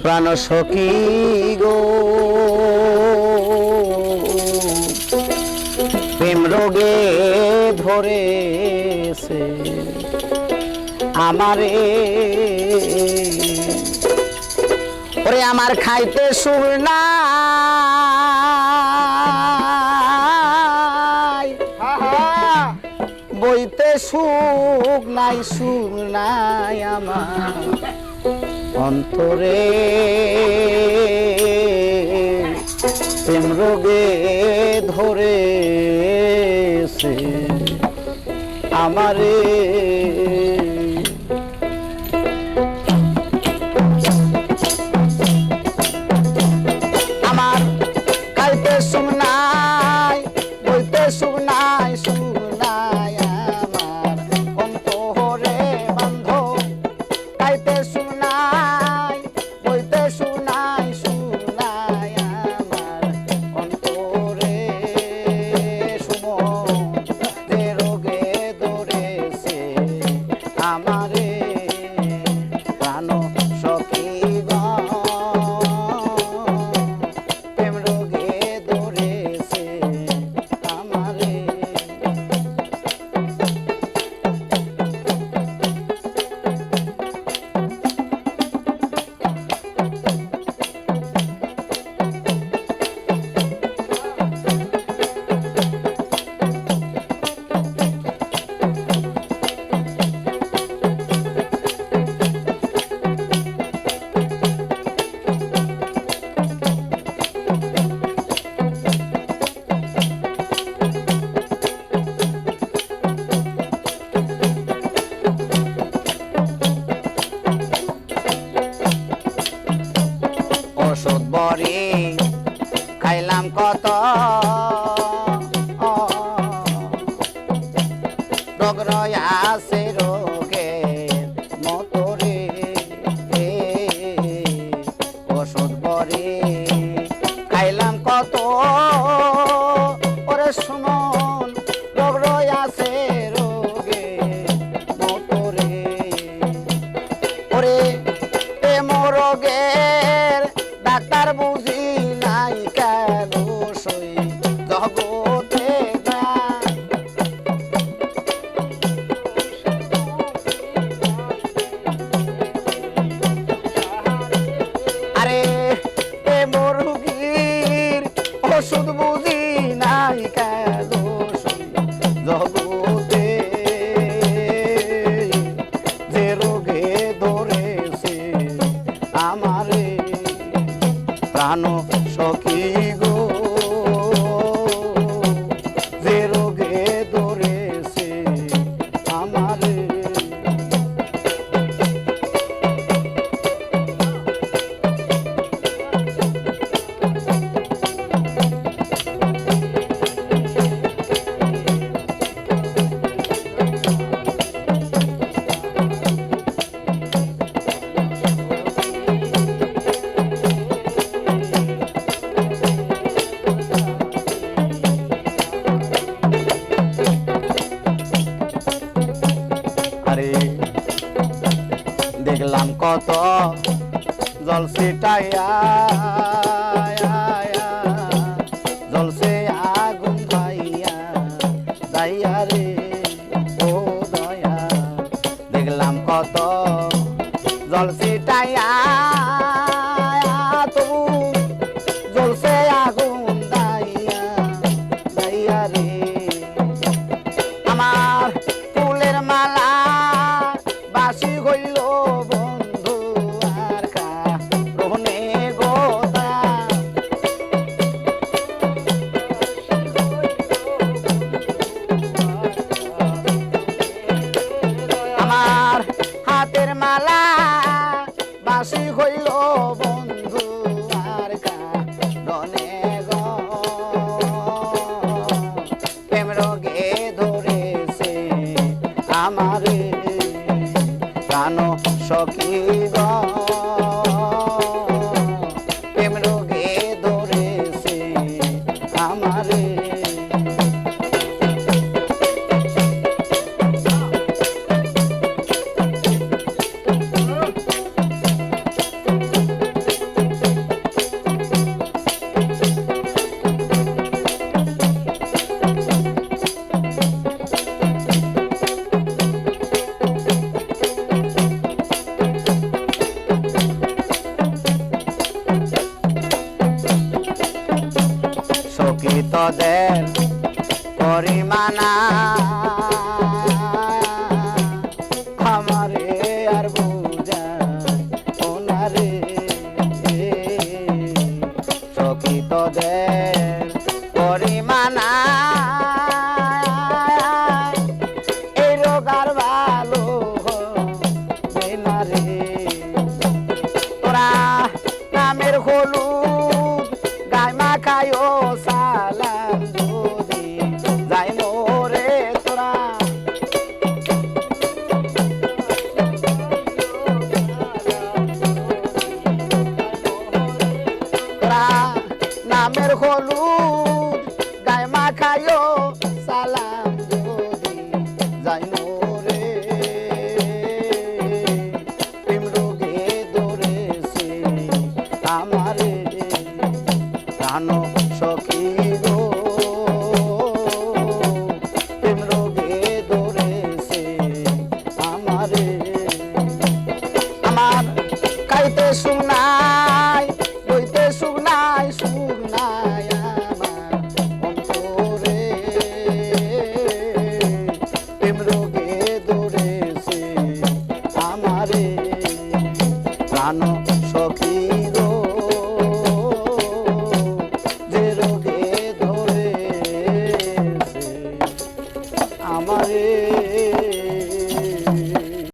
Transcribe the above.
প্রাণ সখী গো। প্রেম রোগে ধরেছে আমারে। ওরে আমার খাইতে সুর নাই। বইতে সুখ নাই, সুর নাই আমার। অন্তরে প্রেম রোগে ধরেছে। আমারে বড়ি খাইলাম কত? রোগ আছে ওষুধ বুঝি নাই কেন জগতে যে রোগে ধরেছে আমারে প্রাণ সখী আরে দেখলাম কত জল সেটাইয়া জলসে আগুন খাইয়া যাইয়া রে ও দয়া। যাইও সালাম দিব যাইও রে। প্রেম রোগে দৌড়েছে আমার। প্রাণ জানো সখী।